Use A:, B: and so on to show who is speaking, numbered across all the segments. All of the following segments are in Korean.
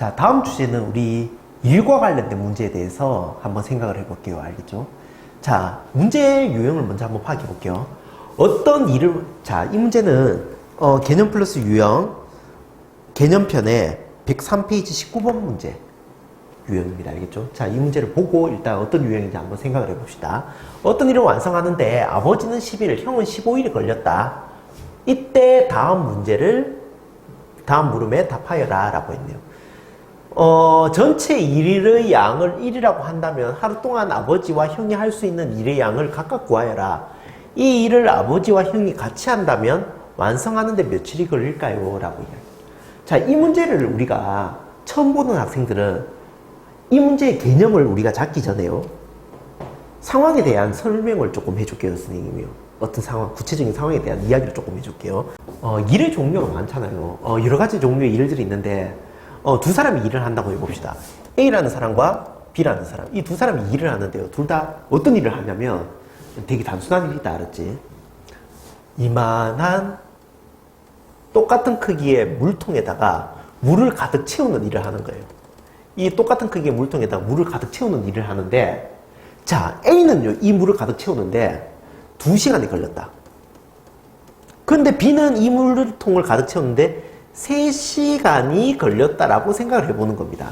A: 자, 다음 주제는 우리 일과 관련된 문제에 대해서 한번 생각을 해볼게요. 알겠죠? 자, 문제 유형을 먼저 한번 파악해 볼게요. 어떤 일을, 자, 이 문제는, 어, 개념 플러스 유형, 개념편의 103페이지 19번 문제 유형입니다. 알겠죠? 자, 이 문제를 보고 일단 어떤 유형인지 한번 생각을 해 봅시다. 어떤 일을 완성하는데 아버지는 11일, 형은 15일이 걸렸다. 이때 다음 문제를 다음 물음에 답하여라 라고 했네요. 어, 전체 일의 양을 1이라고 한다면 하루 동안 아버지와 형이 할 수 있는 일의 양을 각각 구하여라. 이 일을 아버지와 형이 같이 한다면 완성하는데 며칠이 걸릴까요? 라고 이야기. 자, 이 문제를 우리가 처음 보는 학생들은 이 문제의 개념을 우리가 잡기 전에요. 상황에 대한 설명을 조금 해줄게요, 선생님이요. 어떤 상황, 구체적인 상황에 대한 이야기를 조금 해줄게요. 어, 일의 종류가 많잖아요. 어, 여러 가지 종류의 일들이 있는데, 어, 두 사람이 일을 한다고 해봅시다. A라는 사람과 B라는 사람. 이 두 사람이 일을 하는데요. 둘 다 어떤 일을 하냐면 되게 단순한 일이다, 알았지? 이만한 똑같은 크기의 물통에다가 물을 가득 채우는 일을 하는 거예요. 이 똑같은 크기의 물통에다가 물을 가득 채우는 일을 하는데, 자, A는요, 이 물을 가득 채우는데, 두 시간이 걸렸다. 그런데 B는 이 물통을 가득 채우는데, 3시간이 걸렸다라고 생각을 해보는 겁니다.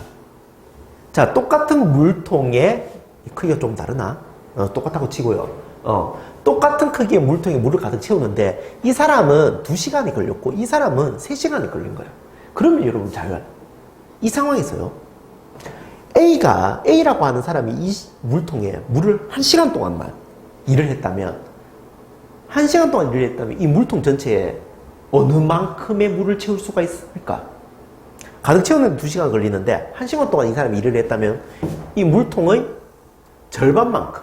A: 자, 똑같은 물통의 크기가 좀 다르나? 어, 똑같다고 치고요. 어, 똑같은 크기의 물통에 물을 가득 채우는데 이 사람은 2시간이 걸렸고 이 사람은 3시간이 걸린 거예요. 그러면 여러분 잘, 이 상황에서요. A가, A라고 하는 사람이 이 물통에 물을 1시간 동안만 일을 했다면 1시간 동안 일을 했다면 이 물통 전체에 어느 만큼의 물을 채울 수가 있을까? 가득 채우는 2시간 걸리는데 1시간 동안 이 사람이 일을 했다면 이 물통의 절반만큼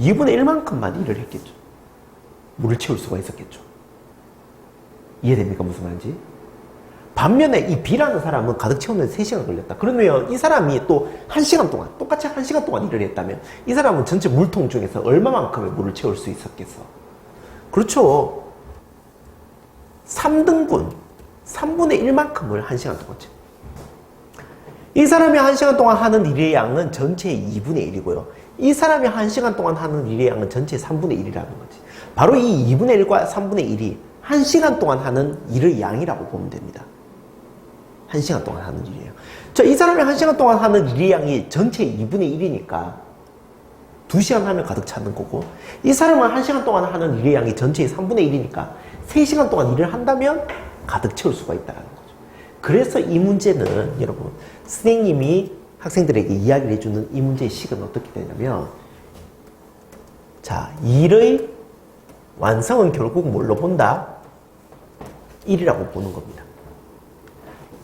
A: 2분의 1만큼만 일을 했겠죠. 물을 채울 수가 있었겠죠. 이해됩니까? 무슨 말인지? 반면에 이 B라는 사람은 가득 채우는 3시간 걸렸다. 그러면 이 사람이 또 1시간 동안, 똑같이 1시간 동안 일을 했다면 이 사람은 전체 물통 중에서 얼마만큼의 물을 채울 수 있었겠어? 그렇죠. 3등분, 3분의 1만큼을 1시간 동안 채워. 이 사람이 1시간 동안 하는 일의 양은 전체의 2분의 1이고요. 이 사람이 1시간 동안 하는 일의 양은 전체의 3분의 1이라는 거지. 바로 이 2분의 1과 3분의 1이 1시간 동안 하는 일의 양이라고 보면 됩니다. 1시간 동안 하는 일이에요. 자, 이 사람이 1시간 동안 하는 일의 양이 전체의 2분의 1이니까 2시간 하면 가득 차는 거고 이 사람은 1시간 동안 하는 일의 양이 전체의 3분의 1이니까 3시간 동안 일을 한다면 가득 채울 수가 있다는 거죠. 그래서 이 문제는 여러분 선생님이 학생들에게 이야기를 해주는 이 문제의 식은 어떻게 되냐면 자 일의 완성은 결국 뭘로 본다? 1이라고 보는 겁니다.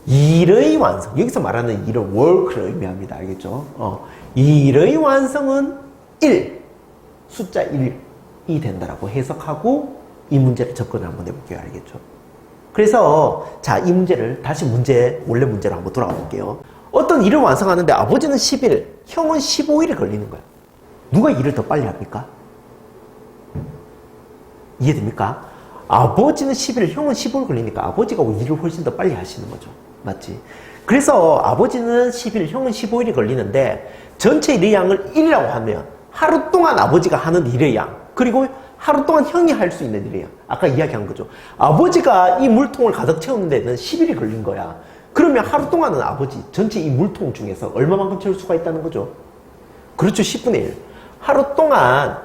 A: 일의 완성 여기서 말하는 일은 work를 의미합니다. 알겠죠? 어, 일의 완성은 1 숫자 1이 된다라고 해석하고 이 문제를 접근을 한번 해볼게요. 알겠죠? 그래서 자, 이 문제를 다시 문제, 원래 문제로 한번 돌아가 볼게요. 어떤 일을 완성하는데 아버지는 10일, 형은 15일이 걸리는 거야. 누가 일을 더 빨리 합니까? 이해됩니까? 아버지는 10일, 형은 15일 걸리니까 아버지가 일을 훨씬 더 빨리 하시는 거죠. 맞지? 그래서 아버지는 10일, 형은 15일이 걸리는데 전체 일의 양을 1이라고 하면 하루 동안 아버지가 하는 일의 양, 그리고 하루 동안 형이 할 수 있는 일이에요. 아까 이야기한 거죠. 아버지가 이 물통을 가득 채우는 데는 10일이 걸린 거야. 그러면 하루 동안은 아버지 전체 이 물통 중에서 얼마만큼 채울 수가 있다는 거죠? 그렇죠. 10분의 1. 하루 동안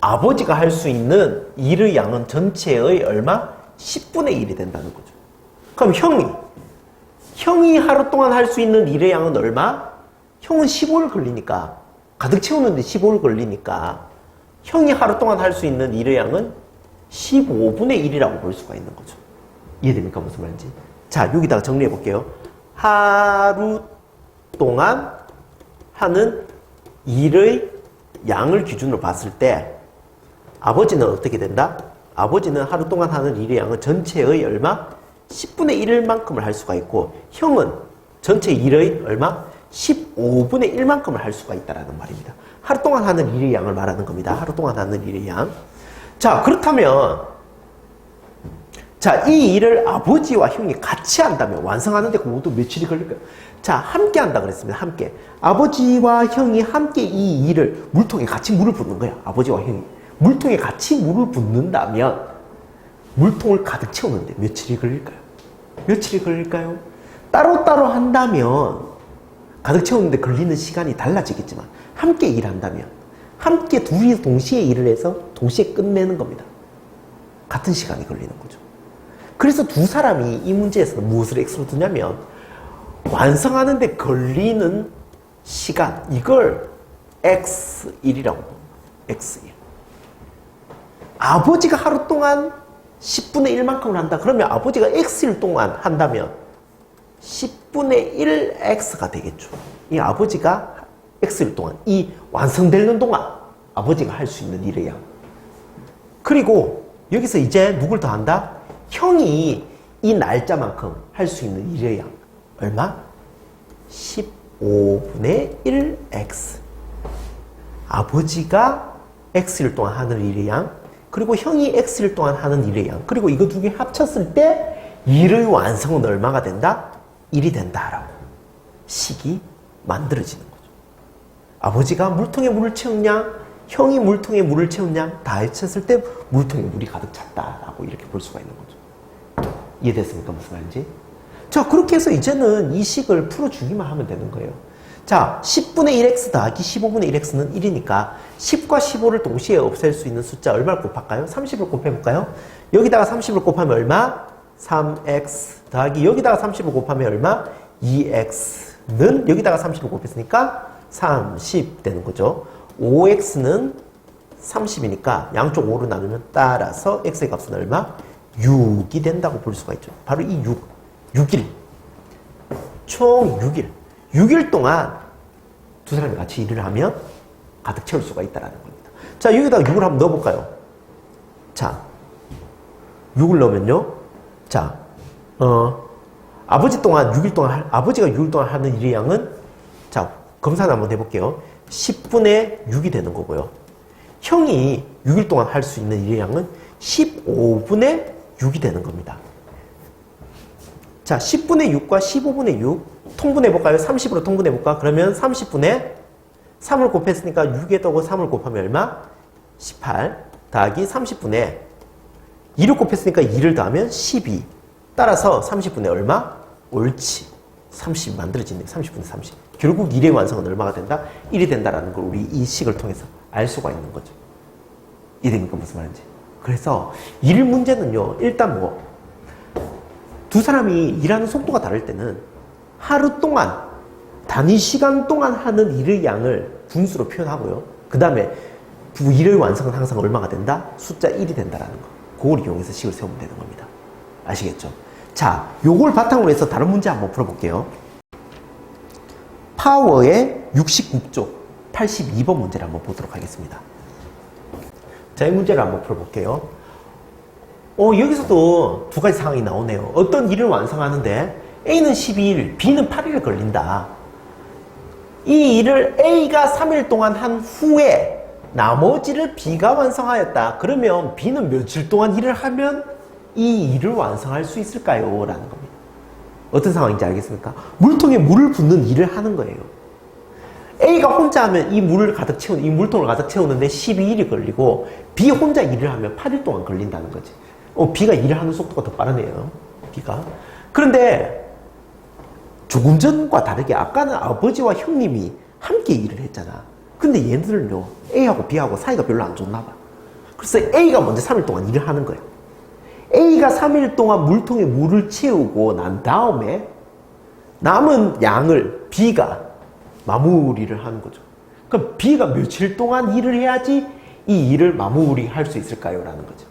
A: 아버지가 할 수 있는 일의 양은 전체의 얼마? 10분의 1이 된다는 거죠. 그럼 형이 형이 하루 동안 할 수 있는 일의 양은 얼마? 형은 15일 걸리니까 가득 채우는데 15일 걸리니까 형이 하루 동안 할 수 있는 일의 양은 15분의 1이라고 볼 수가 있는 거죠. 이해됩니까? 무슨 말인지. 자, 여기다가 정리해 볼게요. 하루 동안 하는 일의 양을 기준으로 봤을 때 아버지는 어떻게 된다? 아버지는 하루 동안 하는 일의 양은 전체의 얼마? 10분의 1만큼을 할 수가 있고 형은 전체 일의 얼마? 15분의 1만큼을 할 수가 있다라는 말입니다. 하루 동안 하는 일의 양을 말하는 겁니다. 하루 동안 하는 일의 양. 자, 그렇다면 자, 이 일을 아버지와 형이 같이 한다면 완성하는데 그 모두 며칠이 걸릴까요? 자, 함께 한다 그랬습니다. 함께. 아버지와 형이 함께 이 일을 물통에 같이 물을 붓는 거야. 아버지와 형이. 물통에 같이 물을 붓는다면 물통을 가득 채우는데 며칠이 걸릴까요? 며칠이 걸릴까요? 따로따로 한다면 가득 채우는데 걸리는 시간이 달라지겠지만 함께 일한다면 함께 둘이 동시에 일을 해서 동시에 끝내는 겁니다. 같은 시간이 걸리는 거죠. 그래서 두 사람이 이 문제에서 무엇을 X로 두냐면 완성하는데 걸리는 시간 이걸 X1이라고 봅니다. X1. 아버지가 하루 동안 10분의 1만큼을 한다. 그러면 아버지가 X일 동안 한다면 10분의 1X가 되겠죠. 이 아버지가 X일 동안, 이 완성되는 동안 아버지가 할 수 있는 일의 양. 그리고 여기서 이제 누굴 더 한다? 형이 이 날짜만큼 할 수 있는 일의 양. 얼마? 15분의 1X. 아버지가 X일 동안 하는 일의 양, 그리고 형이 X일 동안 하는 일의 양, 그리고 이거 두 개 합쳤을 때 일의 완성은 얼마가 된다? 1이 된다라고 식이 만들어지는 거죠. 아버지가 물통에 물을 채우냐, 형이 물통에 물을 채우냐, 다 합쳤을 때 물통에 물이 가득 찼다라고 이렇게 볼 수가 있는 거죠. 이해됐습니까? 무슨 말인지? 자, 그렇게 해서 이제는 이 식을 풀어주기만 하면 되는 거예요. 자, 10분의 1x 더하기 15분의 1x는 1이니까 10과 15를 동시에 없앨 수 있는 숫자 얼마를 곱할까요? 30을 곱해볼까요? 여기다가 30을 곱하면 얼마? 3x 더하기 여기다가 30을 곱하면 얼마? 2x는 여기다가 30을 곱했으니까 30 되는 거죠. 5x는 30이니까 양쪽 5로 나누면 따라서 x의 값은 얼마? 6이 된다고 볼 수가 있죠. 바로 이 6. 6일. 총 6일. 6일 동안 두 사람이 같이 일을 하면 가득 채울 수가 있다는 겁니다. 자, 여기다가 6을 한번 넣어볼까요? 자, 6을 넣으면요. 자, 어, 아버지 동안 6일 동안, 할, 아버지가 6일 동안 하는 일의 양은 자, 검사를 한번 해볼게요. 10분의 6이 되는 거고요. 형이 6일 동안 할 수 있는 일의 양은 15분의 6이 되는 겁니다. 자, 10분의 6과 15분의 6 통분해 볼까요? 30으로 통분해 볼까? 그러면 30분의 3을 곱했으니까 6에 더고 3을 곱하면 얼마? 18 더하기 30분의 2를 곱했으니까 2를 더하면 12 따라서 30분의 얼마? 옳지 30 만들어지네 30분의 30 결국 1의 완성은 얼마가 된다? 1이 된다라는 걸 우리 이 식을 통해서 알 수가 있는 거죠 이해됩니까? 무슨 말인지 그래서 일 문제는요 일단 뭐 두 사람이 일하는 속도가 다를 때는 하루 동안 단위 시간 동안 하는 일의 양을 분수로 표현하고요. 그 다음에 일의 완성은 항상 얼마가 된다? 숫자 1이 된다라는 거. 그걸 이용해서 식을 세우면 되는 겁니다. 아시겠죠? 자, 요걸 바탕으로 해서 다른 문제 한번 풀어볼게요. 파워의 69쪽 82번 문제를 한번 보도록 하겠습니다. 자, 이 문제를 한번 풀어볼게요. 어, 여기서도 두 가지 상황이 나오네요. 어떤 일을 완성하는데 A는 12일, B는 8일 걸린다. 이 일을 A가 3일 동안 한 후에 나머지를 B가 완성하였다. 그러면 B는 며칠 동안 일을 하면 이 일을 완성할 수 있을까요? 라는 겁니다. 어떤 상황인지 알겠습니까? 물통에 물을 붓는 일을 하는 거예요. A가 혼자 하면 이 물을 가득 채우는, 이 물통을 가득 채우는데 12일이 걸리고 B 혼자 일을 하면 8일 동안 걸린다는 거지. 어, B가 일을 하는 속도가 더 빠르네요. B가. 그런데 조금 전과 다르게 아까는 아버지와 형님이 함께 일을 했잖아. 근데 얘들은요, A하고 B하고 사이가 별로 안 좋나 봐. 그래서 A가 먼저 3일 동안 일을 하는 거야. A가 3일 동안 물통에 물을 채우고 난 다음에 남은 양을 B가 마무리를 하는 거죠. 그럼 B가 며칠 동안 일을 해야지 이 일을 마무리할 수 있을까요? 라는 거죠.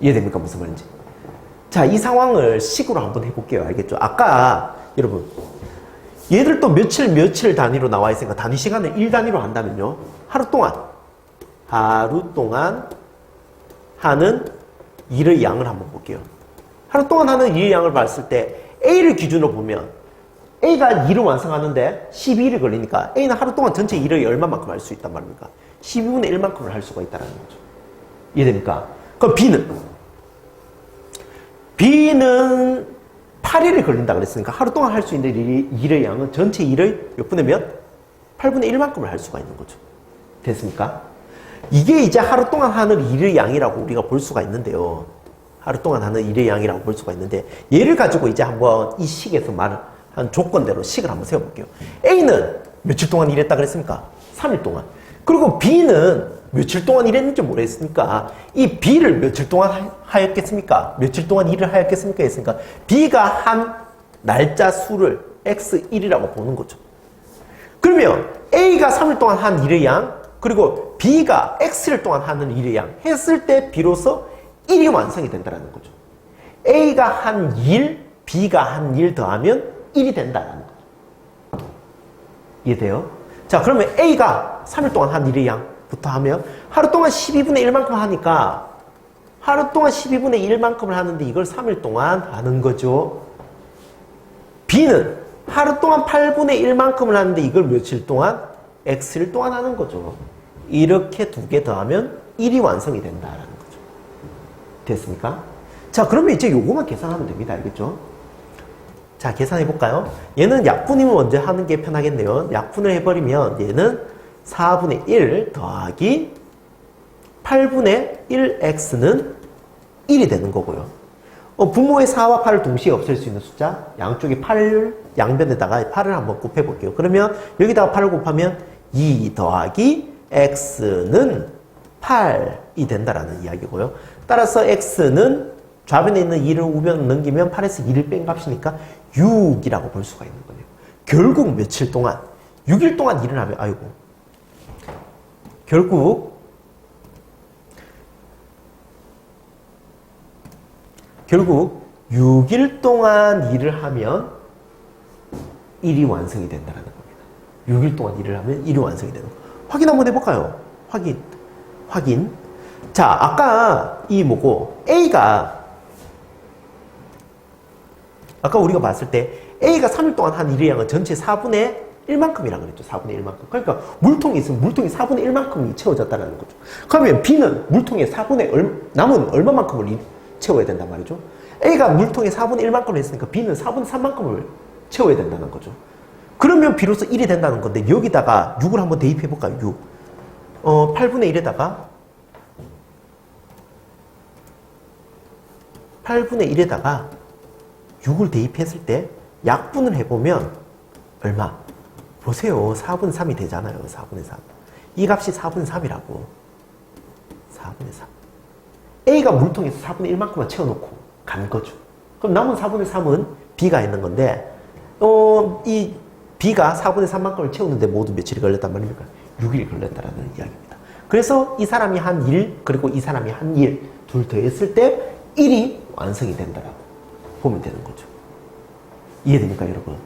A: 이해됩니까? 무슨 말인지. 자, 이 상황을 식으로 한번 해볼게요. 알겠죠? 아까, 여러분, 얘들도 며칠, 며칠 단위로 나와 있으니까 단위 시간을 1 단위로 한다면요. 하루 동안, 하루 동안 하는 일의 양을 한번 볼게요. 하루 동안 하는 일의 양을 봤을 때 A를 기준으로 보면 A가 일을 완성하는데 12일이 걸리니까 A는 하루 동안 전체 일의 얼마만큼 할 수 있단 말입니까? 12분의 1만큼을 할 수가 있다는 거죠. 이해됩니까? 그럼 B는 B는 8일이 걸린다 그랬으니까 하루 동안 할 수 있는 일의, 일의 양은 전체 일의 몇 분의 몇? 8분의 1만큼을 할 수가 있는 거죠. 됐습니까? 이게 이제 하루 동안 하는 일의 양이라고 우리가 볼 수가 있는데요. 하루 동안 하는 일의 양이라고 볼 수가 있는데 얘를 가지고 이제 한번 이 식에서 말한 조건대로 식을 한번 세워볼게요. A는 며칠 동안 일했다 그랬습니까? 3일 동안. 그리고 B는 며칠 동안 일했는지 모르겠으니까 이 B를 며칠 동안 하- 하였겠습니까? 며칠 동안 일을 하였겠습니까? 했으니까 B가 한 날짜 수를 X1이라고 보는 거죠. 그러면 A가 3일 동안 한 일의 양, 그리고 B가 X일 동안 하는 일의 양 했을 때 비로소 1이 완성이 된다는 거죠. A가 한 일, B가 한 일 더하면 1이 된다는 거죠. 이해돼요? 자, 그러면 A가 3일 동안 한 일의 양 부터 하면 하루 동안 12분의 1만큼 하니까 하루 동안 12분의 1만큼을 하는데 이걸 3일 동안 하는 거죠. B는 하루 동안 8분의 1만큼을 하는데 이걸 며칠 동안? X일 동안 하는 거죠. 이렇게 두 개 더하면 1이 완성이 된다라는 거죠. 됐습니까? 자, 그러면 이제 요거만 계산하면 됩니다. 알겠죠? 자, 계산해 볼까요? 얘는 약분이면 먼저 하는 게 편하겠네요. 약분을 해버리면 얘는 4분의 1 더하기 8분의 1x는 1이 되는 거고요. 어, 분모의 4와 8을 동시에 없앨 수 있는 숫자, 양쪽에 8, 양변에다가 8을 한번 곱해 볼게요. 그러면 여기다가 8을 곱하면 2 더하기 x는 8이 된다라는 이야기고요. 따라서 x는 좌변에 있는 2를 우변 넘기면 8에서 2를 뺀 값이니까 6이라고 볼 수가 있는 거예요. 결국 며칠 동안, 6일 동안 일을 하면, 아이고. 결국 결국 6일 동안 일을 하면 일이 완성이 된다는 겁니다. 6일 동안 일을 하면 일이 완성이 되는 거. 확인 한번 해볼까요? 확인. 확인. 자, 아까 이 뭐고, A가, 아까 우리가 봤을 때 A가 3일 동안 한 일의 양은 전체 4분의 1만큼이라고 그랬죠. 4분의 1만큼. 그러니까 물통이 있으면 물통이 4분의 1만큼이 채워졌다는 거죠. 그러면 B는 물통에 4분의 얼, 남은 얼마만큼을 이- 채워야 된단 말이죠. A가 물통에 4분의 1만큼을 했으니까 B는 4분의 3만큼을 채워야 된다는 거죠. 그러면 비로소 1이 된다는 건데 여기다가 6을 한번 대입해 볼까요? 6. 어, 8분의 1에다가 8분의 1에다가 6을 대입했을 때 약분을 해보면 얼마? 보세요. 4분의 3이 되잖아요. 4분의 3. 이 값이 4분의 3이라고. 4분의 3. A가 물통에서 4분의 1만큼만 채워놓고 간 거죠. 그럼 남은 4분의 3은 B가 있는 건데, 어, 이 B가 4분의 3만큼을 채우는데 모두 며칠이 걸렸단 말입니까? 6일이 걸렸다라는 이야기입니다. 그래서 이 사람이 한 일, 그리고 이 사람이 한 일, 둘 더했을 때 1이 완성이 된다라고 보면 되는 거죠. 이해됩니까, 여러분?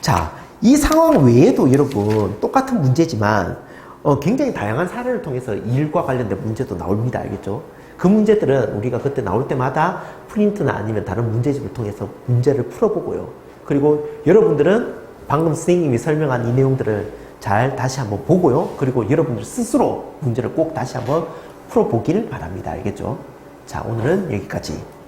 A: 자, 이 상황 외에도 여러분 똑같은 문제지만 어, 굉장히 다양한 사례를 통해서 일과 관련된 문제도 나옵니다. 알겠죠? 그 문제들은 우리가 그때 나올 때마다 프린트나 아니면 다른 문제집을 통해서 문제를 풀어보고요. 그리고 여러분들은 방금 선생님이 설명한 이 내용들을 잘 다시 한번 보고요. 그리고 여러분들 스스로 문제를 꼭 다시 한번 풀어보기를 바랍니다. 알겠죠? 자, 오늘은 여기까지.